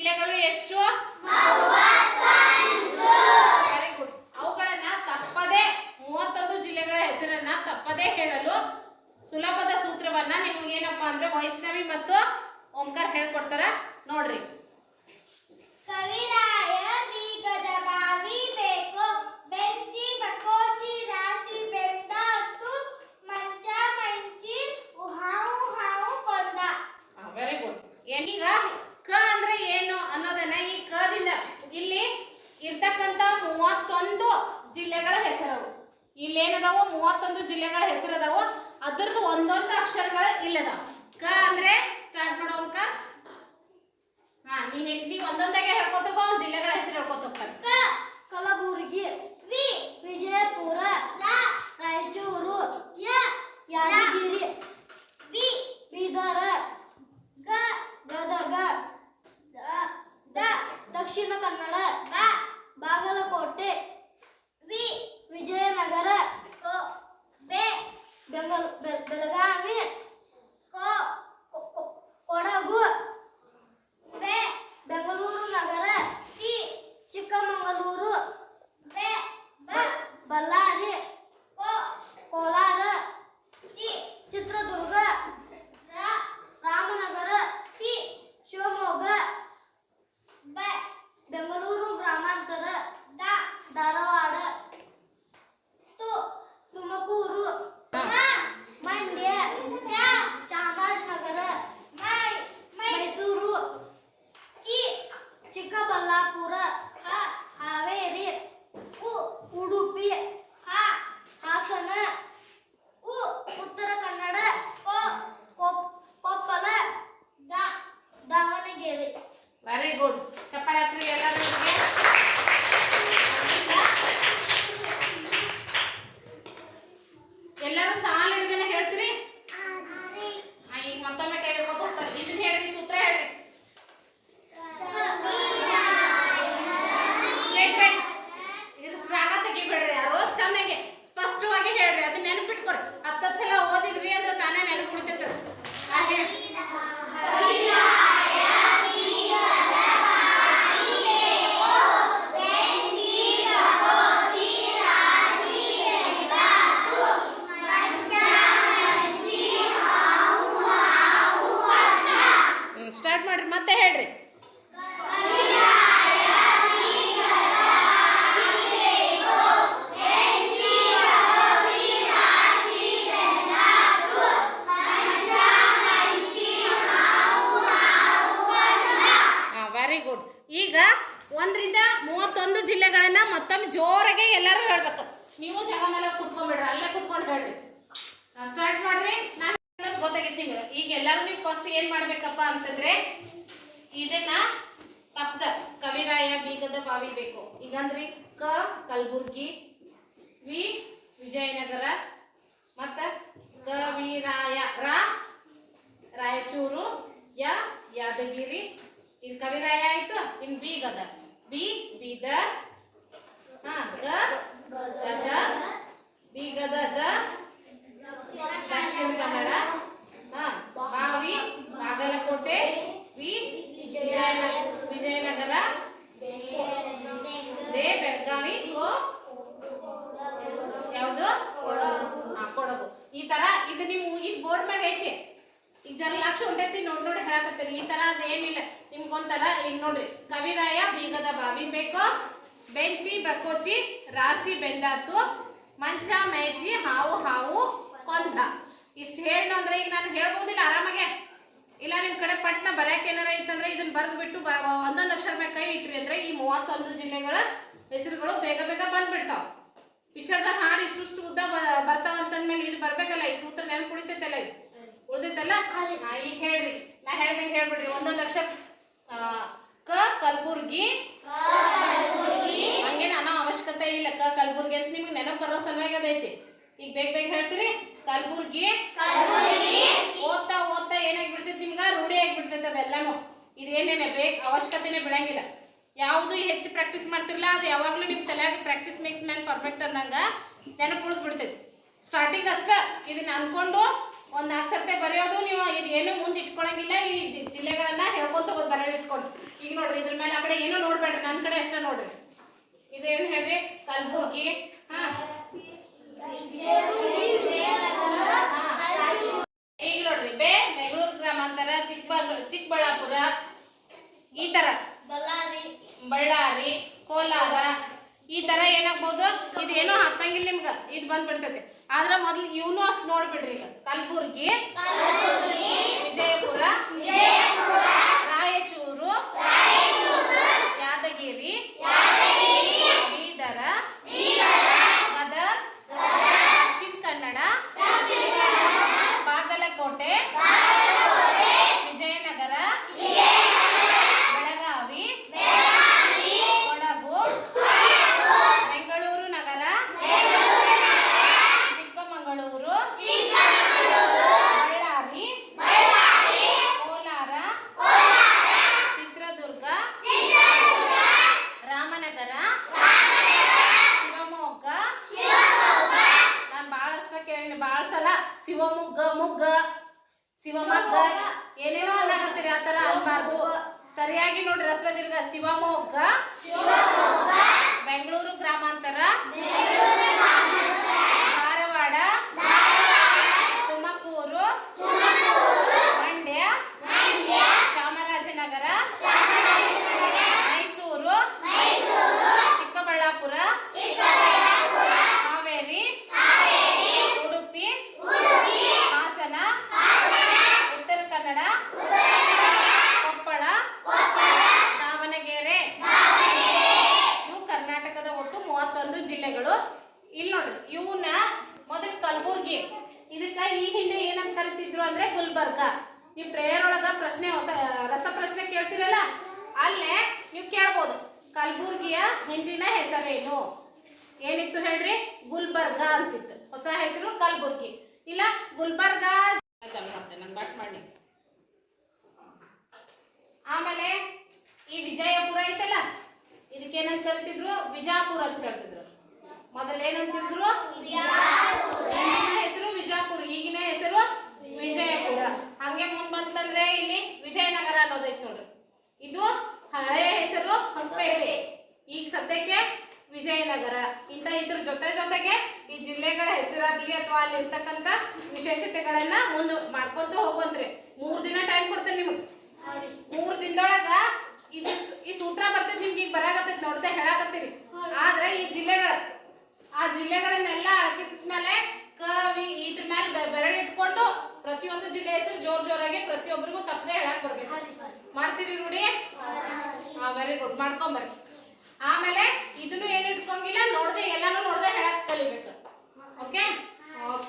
ಜಿಲ್ಲೆಗಳು ಎಷ್ಟು? Very good ಅವುಗಳನ್ನ ತಪ್ಪದೆ, ಮೂವತ್ತೊಂದು ಜಿಲ್ಲೆಗಳ ಹೆಸರನ್ನ ತಪ್ಪದೇ ಹೇಳಲು ಸುಲಭದ ಸೂತ್ರವನ್ನ ನಿಮ್ಗೆ ಏನಪ್ಪಾ ಅಂದ್ರೆ ವೈಷ್ಣವಿ ಮತ್ತು ಓಂಕಾರ ಹೇಳ್ಕೊಡ್ತಾರ. ನೋಡ್ರಿ ಕವಿರಾಯ ಬೀಗದ ಬಾವಿ ಬೇಕು ಬೆಂಚಿ ಬಕೋಚಿ ರಾಶಿ ಬೆಂದಾತು ಮಂಚ ಮಂಚಿ ಹಾವು ಹಾವು ಕೊಂದ ವೆರಿ ಗುಡ್ ಏನೀಗ ಕ ಅಂದ್ರೆ ಏನು ಅನ್ನೋದನ್ನ ಈ ಕದಿಂದ ಇಲ್ಲಿ ಇರ್ತಕ್ಕಂತ ಮೂವತ್ತೊಂದು ಜಿಲ್ಲೆಗಳ ಹೆಸರವು. ಇಲ್ಲಿ ಏನದಾವು ಮೂವತ್ತೊಂದು ಜಿಲ್ಲೆಗಳ ಹೆಸರದವು? ಅದ್ರದ್ದು ಒಂದೊಂದು ಅಕ್ಷರಗಳ ಇಲ್ಲದಾವ. ಕ ಅಂದ್ರೆ ಸ್ಟಾರ್ಟ್ ಮಾಡೋ ಕ. ಹಾ ನೀವ್ ಒಂದೊಂದಾಗೆ ಹೇಳ್ಕೊತ ಹೋಗೋ ಜಿಲ್ಲೆಗಳ ಹೆಸರು ಹೇಳ್ಕೊತ ಕ, ಕಲಬುರಗಿ. ವಿ, ವಿಜಯಪುರ. ದ ರಾಯಚೂರು. ಯ, ಯಾದಗಿರಿ. ವಿ, ಬೀದರ. ಗ, ಗದಗ. ದ, ದಕ್ಷಿಣ ಕನ್ನಡ. ಬ ಬಾಗಲಕೋಟೆ ವಿ ವಿಜಯನಗರ ಕೊ ಬೆ ಬೆಂಗಲ್ ಬೆ- ಬೆಳಗಾವಿ ಕೊ ಕೊ- ಕೊ- ಕೊಡಗು ಬೆ ಬೆಂಗಳೂರು ನಗರ ಸಿ ಚಿಕ್ಕಮಗಳೂರು ಬೆ ಬ ಬಳ್ಳಾರಿ ಕೋ ಕೋಲಾರ ಸಿ ಚಿತ್ರದುರ್ಗ ರ ರಾಮನಗರ ಸಿ ಶಿವಮೊಗ್ಗ ಬೆ ಬೆಂಗಳೂರು ಗ್ರಾಮಾಂತರ ದ ಧಾರವಾಡ ತು ತುಮಕೂರು ಹಾ. ಮ ಮಂಡ್ಯ ಚ ಚಾಮರಾಜನಗರ ಮೈ ಮೈಸೂರು ಚಿ ಚಿಕ್ಕಬಳ್ಳಾಪುರ ಹ ಹಾವೇರಿ ಉ ಉಡುಪಿ ಹ ಹಾಸನ ಉ ಉತ್ತರ ಕನ್ನಡ ಕೊ ಕೊ- ಕೊಪ್ಪಳ ದ ದಾವಣಗೆರೆ ವೆರಿ ಗುಡ್ ಚಪ್ಪಾಳೆ ಹಾಕ್ರಿ ಎಲ್ಲರೂ ಇವ್ರಿಗೆ. ಎಲ್ಲರೂ ಸಾಲ್ ಹಿಡಿದನೆ ಹೇಳ್ತೀರಿ ಆ, ಈಗ ಮತ್ತೊಮ್ಮೆ ಕೈ ಹಿಡ್ಕೊತ ಹೋಗ್ತಾರೆ ಇದನ್ನ ಹೇಳ್ರಿ ಸೂತ್ರ ಹೇಳ್ರಿ ವೇಟ್ ವೇಟ್ ಇದ್ರ ರಾಗ ತೆಗಿಬೇಡ್ರಿ ಯಾರೋ ಚೆನ್ನಾಗಿ ಸ್ಪಷ್ಟವಾಗಿ ಹೇಳ್ರಿ ಅದನ್ನ ನೆನಪಿಟ್ಕೊರಿ. ಹತ್ತತ್ತು ಸಲ ಓದಿದ್ರಿ ಅಂದ್ರೆ ತಾನೇ ನೆನಪು ಉಳಿತೈತೆ. ನೀವು ಜಾಗ ಮೇಲೆ ಕುತ್ಕೊಂಡ್ಬಿಡ್ರಿ, ಅಲ್ಲೇ ಕುತ್ಕೊಂಡು ಹೇಳ್ರಿ. ಸ್ಟಾರ್ಟ್ ಮಾಡ್ರಿ, ನಾನು ಹೇಳೋದು ಗೊತ್ತಾಗೈತಿ ನಿಮಗೆ ಈಗ ಎಲ್ಲರೂ ನೀವು ಫಸ್ಟ್ ಏನ್ ಮಾಡ್ಬೇಕಪ್ಪ ಅಂತಂದ್ರೆ, ಇದನ್ನ ತಪ್ಪದ ಕವಿರಾಯ ಬೀಗದ ಬಾವಿ ಬೇಕು. ಈಗಂದ್ರಿ ಕ, ಕಲಬುರ್ಗಿ, ವಿ, ವಿಜಯನಗರ, ಮತ್ತ ಕವಿರಾಯ, ರ, ರಾಯಚೂರು, ಯ, ಯಾದಗಿರಿ. ಇದು ಕವಿರಾಯ ಆಯ್ತು, ಇನ್ ಬೀಗದ. ಗದ ಬಿ ಬೀದರ್ ಹಾ, ಗ, ಗಜ ಬಿ ಗದ ದ ದಕ್ಷಿಣ ಕನ್ನಡ ಹಾ ಬಾವಿ ಬಾಗಲಕೋಟೆ ವಿ ವಿಜಯನಗರ ವಿಜಯನಗರ ಬೇ ಬೆಳಗಾವಿ ಕೋ ಯಾವುದು ಹಾ ಕೊಡಗು ಈ ತರ ಇದು ನೀವು ಈಗ ಬೋರ್ಡ್ ಮ್ಯಾಗ ಐತಿ ಹೊಂಟೈತಿ ನೋಡ್ ನೋಡಿ ಹೇಳಕತ್ತೀನಿ. ಈ ತರ ಅದೇನಿಲ್ಲ ನಿಮ್ಗೊಂಥರ, ಈಗ ನೋಡ್ರಿ, ಕವಿರಾಯ ಬೀಗದ ಬಾವಿ ಬೇಕು, ಬೆಂಚಿ ಬಕೋಚಿ ರಾಸಿ ಬೆಂದಾತು, ಮಂಚ, ಮೇಜಿ, ಹಾವು ಹಾವು, ಕೊಂದ. ಇಷ್ಟು ಹೇಳು ಅಂದ್ರೆ ಈಗ ನಾನು ಹೇಳ್ಬೋದಿಲ್ಲ, ಆರಾಮಾಗೆ. ಇಲ್ಲ, ನಿಮ್ ಕಡೆ ಪಟ್ನ ಬರ್ಯಾಕ ಏನಾರ ಇತ್ತಂದ್ರೆ ಇದನ್ನ ಬರ್ದ್ ಬಿಟ್ಟು ಒಂದೊಂದು ಅಕ್ಷರ ಮೇಲೆ ಕೈ ಇಟ್ರಿ ಅಂದ್ರೆ ಈ ಮೂವತ್ತೊಂದು ಜಿಲ್ಲೆಗಳ ಹೆಸರುಗಳು ಬೇಗ ಬೇಗ ಬಂದ್ಬಿಡ್ತಾವ. ಪಿಕ್ಚರ್ದಾಗ ಹಾಡು ಇಷ್ಟು ಉದ್ದ ಬ- ಬರ್ತಾವ ಅಂತಂದ್ಮೇಲೆ ಇದು ಬರ್ಬೇಕಲ್ಲ ಈ ಸೂತ್ರ ನೆನಪು ಉಳಿತೈತಲ್ಲ ಇದು. ಉಳಿದೈತಲ್ಲ? ಈಗ ಹೇಳ್ರಿ. ನಾ ಹೇಳ್ದಂಗೆ ಹೇಳ್ಬಿಡ್ರಿ. ಒಂದೊಂದು ಅಕ್ಷರ ಕ ಕಲ್ಬುರ್ಗಿ. ಹಂಗೇನ ಅನ್ನೋ ಅವಶ್ಯಕತೆ ಇಲ್ಲ. ಕ ಕಲ್ಬುರ್ಗಿ ಅಂತ ನಿಮ್ಗೆ ನೆನಪು ಬರೋ ಸಲುವಾಗಿ ಅದೈತಿ. ಈಗ ಬೇಗ ಬೇಗ ಹೇಳ್ತೀರಿ. ಕಲ್ಬುರ್ಗಿ. ಓದ್ತಾ ಓದ್ತಾ ಏನಾಗಿ ಬಿಡ್ತೈತಿ ನಿಮ್ಗ? ರೂಢಿ ಆಗ್ಬಿಡ್ತೈತೆ ಅದೆಲ್ಲನೂ. ಅದೆಲ್ಲಾನು ಇದೇನೇನೆ? ಬೇಗ ಅವಶ್ಯಕತೆನೆ ಬಿಡಂಗಿಲ್ಲ. ಯಾವುದು ಹೆಚ್ಚು ಪ್ರಾಕ್ಟೀಸ್ ಮಾಡ್ತಿರಲ್ಲ ಅದು ಯಾವಾಗಲೂ ನಿಮ್ಮ ತಲೆಯಾಗ ಪ್ರಾಕ್ಟೀಸ್ ಮೇಕ್ಸ್ ಮ್ಯಾನ್ ಪರ್ಫೆಕ್ಟ್ ಅಂದಂಗೆ ನೆನಪು ಉಳಿದ್ಬಿಡ್ತೈತಿ ಸ್ಟಾರ್ಟಿಂಗ್ ಅಷ್ಟೇ ಇದನ್ನ ಅನ್ಕೊಂಡು ಒಂದ್ ನಾಲ್ಕು ಸರ್ತೆ ಬರೆಯೋದು, ನೀವು ಇದು ಏನು ಮುಂದೆ ಇಟ್ಕೊಳಂಗಿಲ್ಲ, ಈ ಜಿಲ್ಲೆಗಳನ್ನ ಹೇಳ್ಕೊಂತ ಹೋಗೋದು ಬರೆಯೋದು ಇಟ್ಕೊಂಡು ಈಗ ನೋಡ್ರಿ, ಇದ್ರ ಮೇಲೆ ಆ ಕಡೆ ಏನು ನೋಡ್ಬೇಡ್ರಿ ನನ್ನ ಕಡೆ ಅಷ್ಟೇ ನೋಡ್ರಿ. ಇದೇನು ಹೇಳ್ರಿ? ಕಲ್ಬುರ್ಗಿ. ಹಾ. ಈಗ ನೋಡ್ರಿ, ಬೇ ಬೆಂಗಳೂರು ಗ್ರಾಮಾಂತರ ಚಿಕ್ಕಬಳ್ಳಾಪುರ ಚಿಕ್ಕಬಳ್ಳಾಪುರ, ಈ ತರ. ಬಳ್ಳಾರಿ ಬಳ್ಳಾರಿ ಕೋಲಾರ, ಈ ತರ ಏನಾಗ್ಬೋದು? ಇದು ಏನೋ ಹಾಕಂಗಿಲ್ಲ ನಿಮ್ಗೆ, ಇದು ಬಂದ್ಬಿಡ್ತೈತೆ. ಆದ್ರೆ ಮೊದ್ಲು ಇವನು ಅಷ್ಟು ನೋಡ್ಬಿಡ್ರಿ ಈಗ. ಕಲಬುರ್ಗಿ ವಿಜಯಪುರ ರಾಯಚೂರು ಯಾದಗಿರಿ ಬೀದರ ಗದಗ ದಕ್ಷಿಣ ಕನ್ನಡ ಬಾಗಲಕೋಟೆ ವಿಜಯನಗರ ಬೆಳಗಾವಿ ಕೊಡಗು ಬೆಂಗಳೂರು ನಗರ ಚಿಕ್ಕಮಗಳೂರು ಬಳ್ಳಾರಿ ಕೋಲಾರ ಚಿತ್ರದುರ್ಗ ರಾಮನಗರ ಶಿವಮೊಗ್ಗ ನಾನು ಭಾಳಷ್ಟ ಕೇಳಿನಿ ಭಾಳ ಸಲ ಶಿವಮೊಗ್ಗ ಮುಗ್ಗ ಶಿವಮೊಗ್ಗ, ಏನೇನೋ ಅನ್ನಾಗತ್ತೀರಿ ಆ ಥರ ಅನ್ಬಾರ್ದು. ಸರಿಯಾಗಿ ನೋಡ್ರಿ ರಸವದೀರ್ಘ ಶಿವಮೊಗ್ಗ, ಬೆಂಗಳೂರು ಗ್ರಾಮಾಂತರ, ಧಾರವಾಡ, ತುಮಕೂರು, ಮಂಡ್ಯ, ಚಾಮರಾಜನಗರ, ಮೈಸೂರು, ಚಿಕ್ಕಬಳ್ಳಾಪುರ ಕನ್ನಡ, ಕೊಪ್ಪಳ, ದಾವಣಗೆರೆ. ಇವು ಕರ್ನಾಟಕದ ಒಟ್ಟು ಮೂವತ್ತೊಂದು ಜಿಲ್ಲೆಗಳು. ಇಲ್ಲಿ ನೋಡ್ರಿ ಇವನ್ನ ಮೊದಲು ಕಲಬುರ್ಗಿ. ಇದಕ್ಕ ಈ ಹಿಂದೆ ಏನಂತ ಕರಿತಿದ್ರು ಅಂದ್ರೆ ಗುಲ್ಬರ್ಗ. ನೀವು ಪ್ರೇಯರ್ ಒಳಗ ಪ್ರಶ್ನೆ ಹೊಸ ರಸ ಪ್ರಶ್ನೆ ಕೇಳ್ತಿರಲ್ಲ? ಅಲ್ಲೇ ನೀವು ಕೇಳ್ಬೋದು, ಕಲಬುರ್ಗಿಯ ಹಿಂದಿನ ಹೆಸರೇನು? ಏನಿತ್ತು ಹೇಳ್ರಿ? ಗುಲ್ಬರ್ಗ ಅಂತಿತ್ತು. ಹೊಸ ಹೆಸರು ಕಲಬುರ್ಗಿ. ಇಲ್ಲ, ಗುಲ್ಬರ್ಗ. ಚಾಲು ಮಾಡ್ತೇನೆ ನಂಗೆ ಬಟ್ ಮಾಡಿ ಆಮೇಲೆ ಈ ವಿಜಯಪುರ ಐತಲ್ಲ ಇದಕ್ಕೆ ಏನಂತ ಕರಿತಿದ್ರು? ವಿಜಾಪುರ ಅಂತ ಕರಿತಿದ್ರು. ಮೊದಲ ಏನಂತಿದ್ರು ಹೆಸರು ವಿಜಾಪುರ ಈಗಿನ ಹೆಸರು ವಿಜಯಪುರ. ಹಂಗೆ ಮುಂದ್ ಬಂತಂದ್ರೆ ಇಲ್ಲಿ ವಿಜಯನಗರ ಅನ್ನೋದೈತ್ ನೋಡ್ರಿ. ಇದು ಹಳೆಯ ಹೆಸರು ಹೊಸಪೇಟೆ. ಈಗ ಸದ್ಯಕ್ಕೆ ವಿಜಯನಗರ. ಇಂತ ಇದ್ರ ಜೊತೆ ಜೊತೆಗೆ ಈ ಜಿಲ್ಲೆಗಳ ಹೆಸರಾಗ್ಲಿ ಅಥವಾ ಅಲ್ಲಿ ಇರ್ತಕ್ಕಂಥ ವಿಶೇಷತೆಗಳನ್ನ ಮುಂದೆ ಮಾಡ್ಕೊಂತ ಹೋಗುವಂತ್ರಿ. ಮೂರ್ ದಿನ ಟೈಮ್ ಬರಾಕತ್ತೈತಿ ನೋಡ್ದೆ ಹೇಳಾಕತ್ತೀರಿ. ಆದ್ರೆ ಈ ಜಿಲ್ಲೆಗಳ ಆ ಜಿಲ್ಲೆಗಳನ್ನೆಲ್ಲ ಅಳಕಿಸಿದ ಮೇಲೆ ಕವಿ ಇದ್ರ ಮೇಲೆ ಬೆರಳಿಟ್ಕೊಂಡು ಪ್ರತಿಯೊಂದು ಜಿಲ್ಲೆ ಹೆಸರು ಜೋರ್ ಜೋರಾಗಿ ಪ್ರತಿಯೊಬ್ಬರಿಗೂ ತಪ್ಪದೆ ಹೇಳಕ್ ಬರ್ಬೇಕು. ಮಾಡ್ತೀರಿ ನೋಡಿ ಹಾ ವೆರಿ ಗುಡ್ ಮಾಡ್ಕೊಂಬರ್ರಿ. ಆಮೇಲೆ ಇದನ್ನು ಏನು ಇಟ್ಕೊಂಗಿಲ್ಲ ನೋಡ್ದೆ ಎಲ್ಲಾನು ನೋಡ್ದೆ ಹೇಳಕ್ ಕಲಿಬೇಕು. ಓಕೆ? ಓಕೆ.